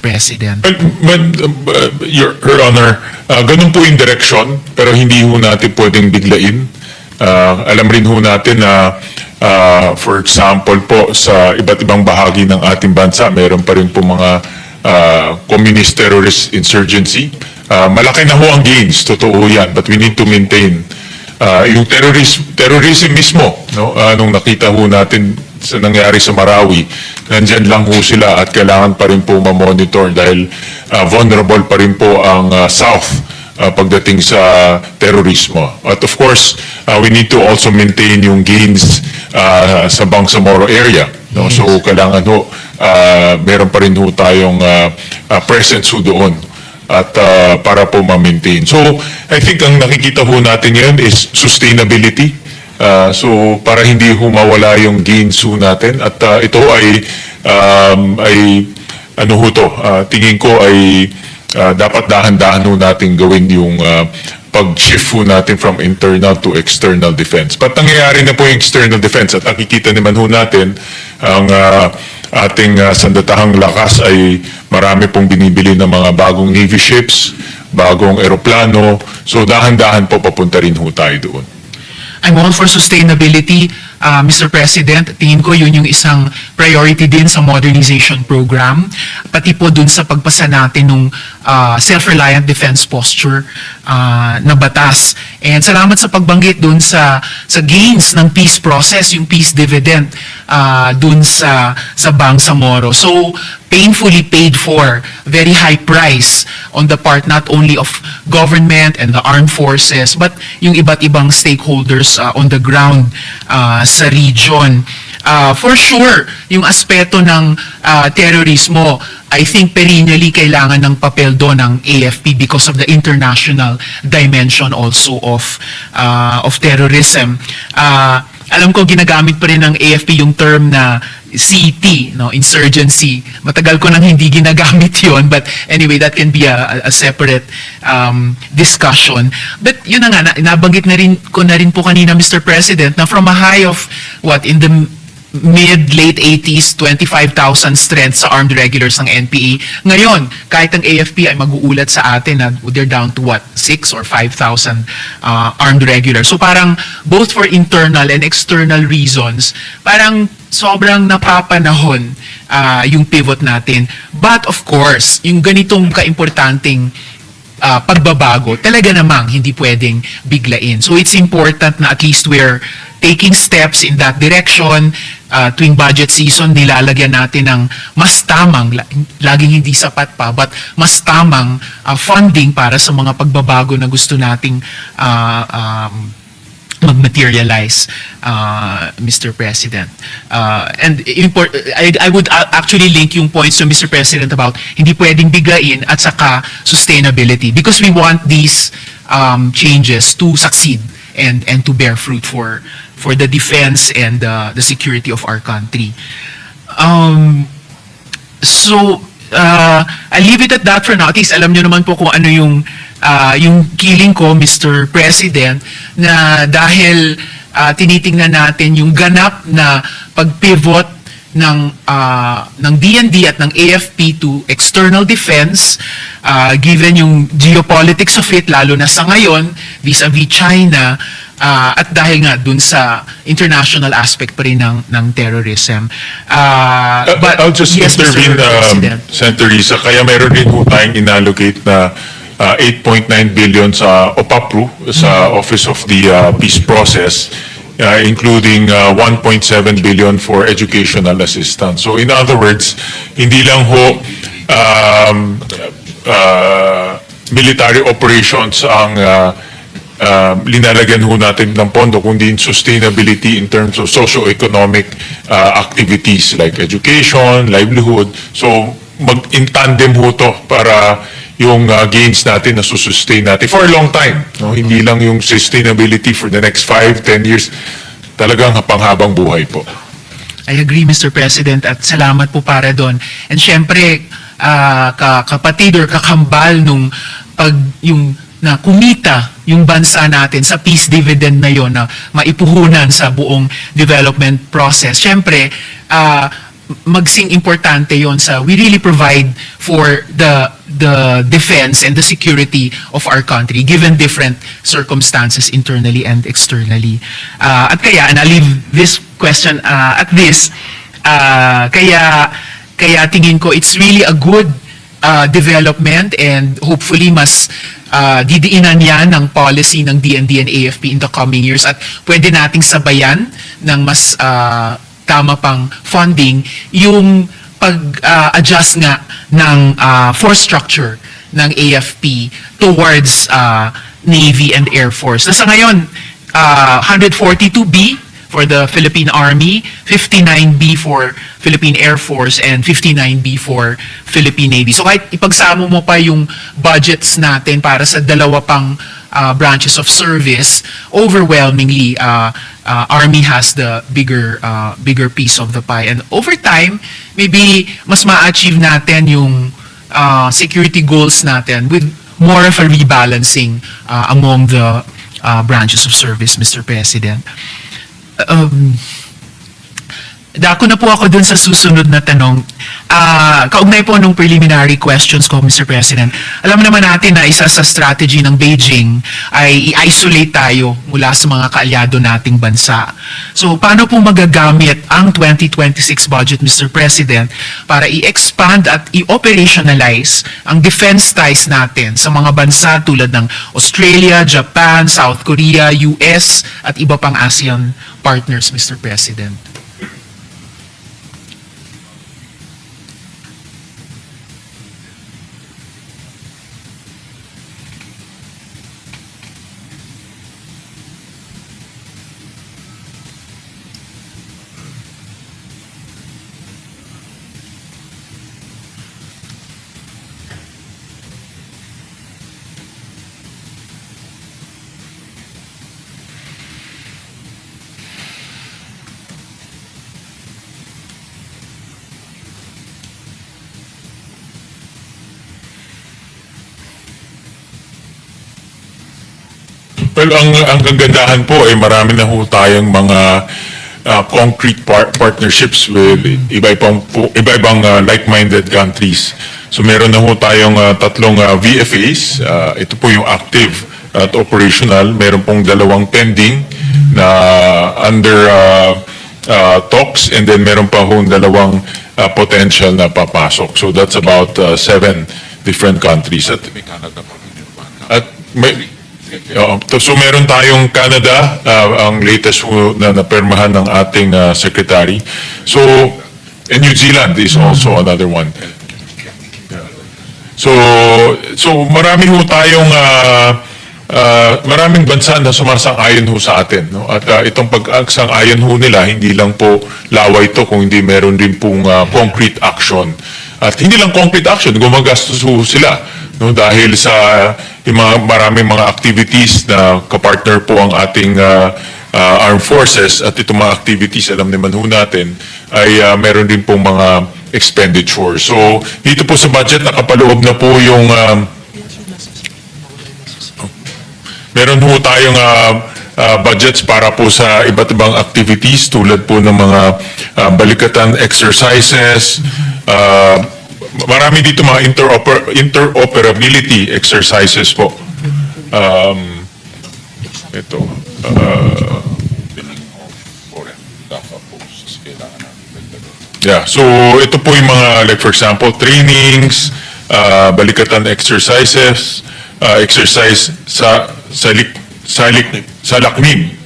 President. Well, man, uh, Your, Her Honor, uh, ganun po yung direction, pero hindi ho natin pwedeng biglain. Uh, alam rin ho natin na, uh, for example po, sa iba't ibang bahagi ng ating bansa, meron pa rin po mga uh, communist terrorist insurgency. Uh, malaki na ho ang gains, totoo yan, but we need to maintain uh, yung terrorism, terrorism mismo, no? Uh, nung nakita ho natin sa nangyari sa Marawi, nandyan lang ho sila at kailangan pa rin po ma-monitor dahil uh, vulnerable pa rin po ang uh, South uh, pagdating sa terorismo. At of course, uh, we need to also maintain yung gains uh, sa Bangsamoro area. No? So kailangan ho, uh, meron pa rin ho tayong uh, uh, presence ho doon at uh, para po ma-maintain. So, I think ang nakikita ho natin ngayon is sustainability. Uh, so, para hindi ho mawala yung gains natin. At uh, ito ay, um, ay ano ho to, uh, tingin ko ay uh, dapat dahan-dahan ho natin gawin yung uh, pag-shift natin from internal to external defense. But nangyayari na po yung external defense at nakikita naman ho natin ang uh, ating uh, sandatahang lakas ay marami pong binibili ng mga bagong Navy ships, bagong eroplano. So dahan-dahan po papunta rin ho tayo doon. I'm all for sustainability, uh, Mr. President. Tingin ko yun yung isang priority din sa modernization program. Pati po dun sa pagpasa natin nung uh, self-reliant defense posture uh, na batas. And salamat sa pagbanggit dun sa sa gains ng peace process, yung peace dividend uh, dun sa sa Bangsamoro. So painfully paid for, very high price on the part not only of government and the armed forces, but yung iba't ibang stakeholders uh, on the ground uh, sa region. Uh, for sure, yung aspeto ng uh, terorismo, I think perennially kailangan ng papel doon ng AFP because of the international dimension also of uh, of terrorism. Uh, alam ko ginagamit pa rin ng AFP yung term na CT, no, insurgency. Matagal ko nang hindi ginagamit yon but anyway, that can be a, a separate um, discussion. But yun na nga, na, nabanggit na rin ko na rin po kanina, Mr. President, na from a high of, what, in the mid-late 80s, 25,000 strength sa armed regulars ng NPA. Ngayon, kahit ang AFP ay mag-uulat sa atin na they're down to what, 6 or 5,000 uh, armed regulars. So parang both for internal and external reasons, parang sobrang napapanahon uh, yung pivot natin. But of course, yung ganitong kaimportanteng uh, pagbabago, talaga namang hindi pwedeng biglain. So it's important na at least we're taking steps in that direction. Uh, tuwing budget season, nilalagyan natin ng mas tamang, la- laging hindi sapat pa, but mas tamang uh, funding para sa mga pagbabago na gusto nating uh, um, mag-materialize, uh, Mr. President. Uh, and import, I, I would actually link yung points to Mr. President about hindi pwedeng biglain at saka sustainability because we want these um, changes to succeed and and to bear fruit for for the defense and uh, the security of our country. Um, So, uh, I'll leave it at that for now. At least alam nyo naman po kung ano yung, uh, yung killing ko, Mr. President, na dahil uh, tinitingnan natin yung ganap na pag-pivot ng uh, ng DND at ng AFP to external defense uh, given yung geopolitics of it lalo na sa ngayon vis-a-vis China uh, at dahil nga dun sa international aspect pa rin ng ng terrorism uh, Uh, but I'll just yes, intervene, um. Senator Risa. Kaya meron din po tayong inallocate na uh, 8.9 billion sa OPAPRO, sa Office of the uh, Peace Process, uh, including uh, 1.7 billion for educational assistance. So in other words, hindi lang ho um, uh, military operations ang uh, uh, linalagyan ho natin ng pondo, kundi in sustainability in terms of socio-economic uh, activities like education, livelihood. So, mag-in tandem ho to para yung uh, gains natin na susustain natin for a long time. No? Hindi lang yung sustainability for the next 5, 10 years. Talagang panghabang buhay po. I agree, Mr. President, at salamat po para doon. And syempre, ka kapatid or kakambal nung pag yung na kumita yung bansa natin sa peace dividend na yon na maipuhunan sa buong development process. Syempre, ah, magsing importante yon sa we really provide for the the defense and the security of our country given different circumstances internally and externally. Uh, at kaya, and I'll leave this question uh, at this, uh, kaya, kaya tingin ko it's really a good uh, development and hopefully mas uh, didiinan yan ng policy ng DND and AFP in the coming years at pwede nating sabayan ng mas uh, tama pang funding yung pag-adjust nga ng uh, force structure ng AFP towards uh, Navy and Air Force. Na sa ngayon, uh, 142B for the Philippine Army, 59B for Philippine Air Force, and 59B for Philippine Navy. So kahit ipagsamo mo pa yung budgets natin para sa dalawa pang uh, branches of service, overwhelmingly, uh, uh, Army has the bigger uh, bigger piece of the pie. And over time, maybe mas ma-achieve natin yung uh, security goals natin with more of a rebalancing uh, among the uh, branches of service, Mr. President um, dako na po ako dun sa susunod na tanong. Ah, kaugnay po nung preliminary questions ko, Mr. President. Alam naman natin na isa sa strategy ng Beijing ay i-isolate tayo mula sa mga kaalyado nating bansa. So, paano po magagamit ang 2026 budget, Mr. President, para i-expand at i-operationalize ang defense ties natin sa mga bansa tulad ng Australia, Japan, South Korea, US, at iba pang ASEAN partners, Mr. President? Well, ang, ang kagandahan po ay marami na ho tayong mga uh, concrete par- partnerships with iba-ibang, po- iba-ibang uh, like-minded countries. So meron na ho tayong uh, tatlong uh, VFAs. Uh, ito po yung active at operational. Meron pong dalawang pending na under uh, uh, talks and then meron pa ho dalawang uh, potential na papasok. So that's about uh, seven different countries. At at may, Oo. So meron tayong Canada, uh, ang latest na napermahan ng ating uh, secretary. So, and New Zealand is also another one. So, so marami ho tayong uh, uh, maraming bansa na sumasang-ayon ho sa atin. No? At uh, itong pag-aksang-ayon ho nila, hindi lang po laway ito, kung hindi meron din pong uh, concrete action. At hindi lang concrete action, gumagastos sila. No, dahil sa yung mga maraming mga activities na kapartner po ang ating uh, uh, armed forces at itong mga activities, alam naman ho natin, ay uh, meron din pong mga expenditure. So, dito po sa budget, nakapaloob na po yung um, meron ho tayong uh, uh, budgets para po sa iba't ibang activities tulad po ng mga uh, balikatan exercises, uh, marami dito mga interoper- interoperability exercises po. Um, ito. Uh, yeah, so ito po yung mga, like for example, trainings, uh, balikatan exercises, uh, exercise sa sa lik, sa, lik, sa lakmig.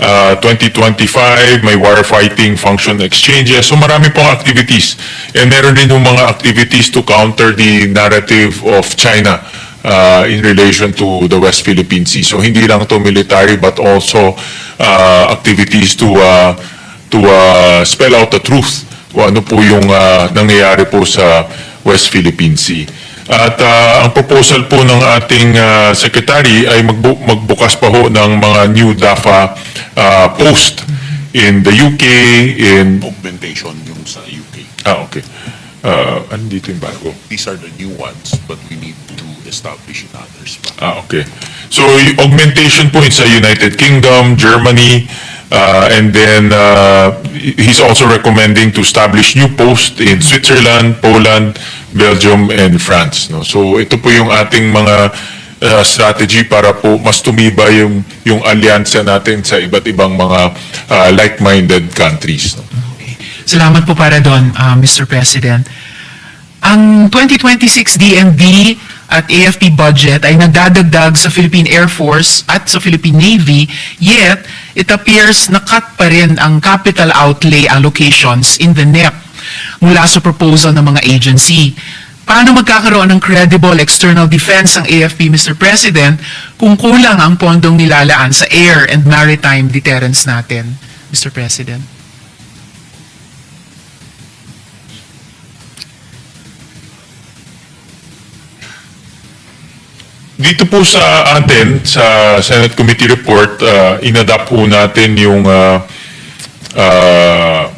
Uh, 2025, may warfighting function exchanges. So marami pong activities. And meron din yung mga activities to counter the narrative of China uh, in relation to the West Philippine Sea. So hindi lang to military but also uh, activities to uh, to uh, spell out the truth kung ano po yung uh, nangyayari po sa West Philippine Sea. At uh, ang proposal po ng ating uh, secretary ay magbu- magbukas pa ho ng mga new DAFA uh, post in the UK, in... augmentation yung sa UK. Ah, okay. Uh, ano dito yung bago? These are the new ones, but we need to establish in others. Ah, okay. So, augmentation po sa United Kingdom, Germany, Uh, and then uh, he's also recommending to establish new posts in Switzerland, Poland, Belgium, and France. No? So ito po yung ating mga uh, strategy para po mas tumibay yung, yung alyansa natin sa iba't ibang mga uh, like-minded countries. No? Okay. Salamat po para doon, uh, Mr. President. Ang 2026 DMD at AFP budget ay nagdadagdag sa Philippine Air Force at sa Philippine Navy, yet it appears na cut pa rin ang capital outlay allocations in the NEP mula sa proposal ng mga agency. Paano magkakaroon ng credible external defense ang AFP, Mr. President, kung kulang ang pondong nilalaan sa air and maritime deterrence natin, Mr. President? Dito po sa atin, sa Senate Committee Report, uh, inadapt po natin yung, uh, uh,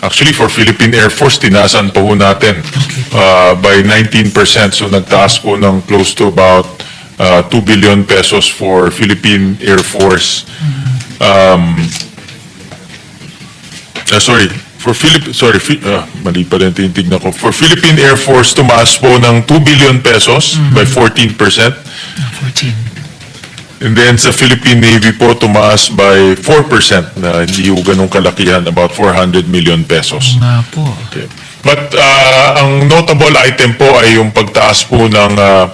actually for Philippine Air Force, tinasan po po natin uh, by 19%. So nagtaas po ng close to about uh, 2 billion pesos for Philippine Air Force. Um, uh, sorry, for Philip, sorry, Fi- uh, mali pa rin tinitignan ko. For Philippine Air Force, tumaas po ng 2 billion pesos by 14%. 14. And then sa Philippine Navy po, tumaas by 4% na hindi yung ganong kalakihan, about 400 million pesos. Nga po. Okay. But uh, ang notable item po ay yung pagtaas po ng uh,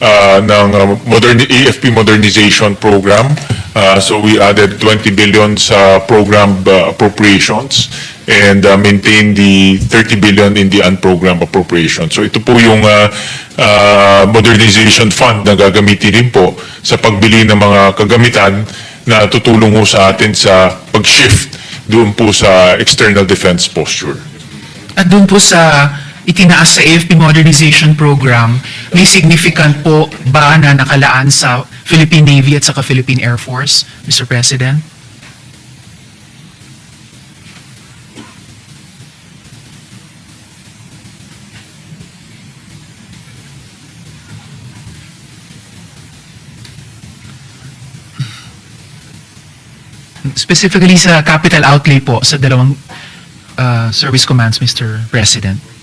uh, ng uh, moderni- AFP modernization program. Uh, so we added 20 billion sa program uh, appropriations and uh, maintain the 30 billion in the unprogrammed appropriation. So ito po yung uh, uh, modernization fund na gagamitin din po sa pagbili ng mga kagamitan na tutulong sa atin sa pag-shift doon po sa external defense posture. At doon po sa itinaas sa AFP Modernization Program, may significant po ba na nakalaan sa Philippine Navy at saka Philippine Air Force, Mr. President? Specifically sa capital outlay po sa dalawang uh, service commands, Mr. President.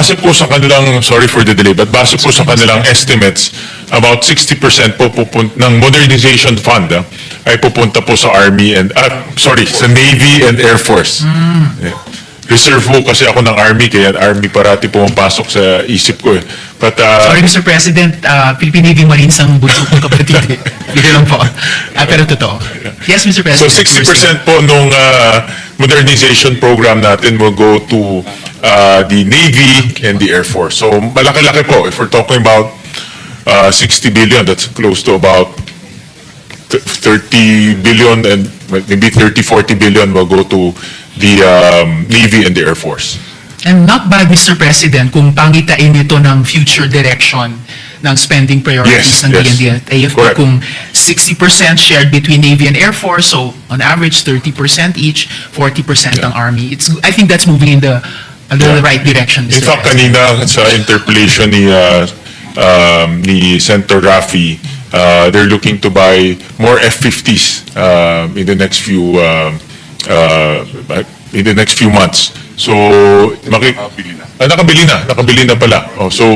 Base po sa kanilang, sorry for the delay, but base po sa kanilang estimates, about 60% po pupun- ng modernization fund ah, ay pupunta po sa Army and, ah, sorry, sa Navy and Air Force. Yeah. Reserve po kasi ako ng Army, kaya Army parati pumapasok sa isip ko eh. But, uh, Sorry, Mr. President, uh, Philippine Navy Marines ang bunso kong kapatid. eh. Bigyan lang po. Ah, pero totoo. Yes, Mr. So President. 60% po nung uh, modernization program natin will go to uh, the Navy and the Air Force. So malaki-laki po. If we're talking about uh, 60 billion, that's close to about th- 30 billion and maybe 30, 40 billion will go to the um, Navy and the Air Force. And not bad, Mr. President, kung pangitain ito ng future direction ng spending priorities Yes, ng yes. DND at AFP. Correct. Kung 60% shared between Navy and Air Force, so on average 30% each, 40% ang Army. It's, I think that's moving in the, uh, the Yeah. right direction, Mr. In fact, President. kanina sa interpellation ni uh, um, ni Senator Rafi, uh, they're looking to buy more F-50s um, in the next few um, uh, in the next few months. So, maki- Nakabili na. Ah, nakabili na, nakabili na pala. Oh, so,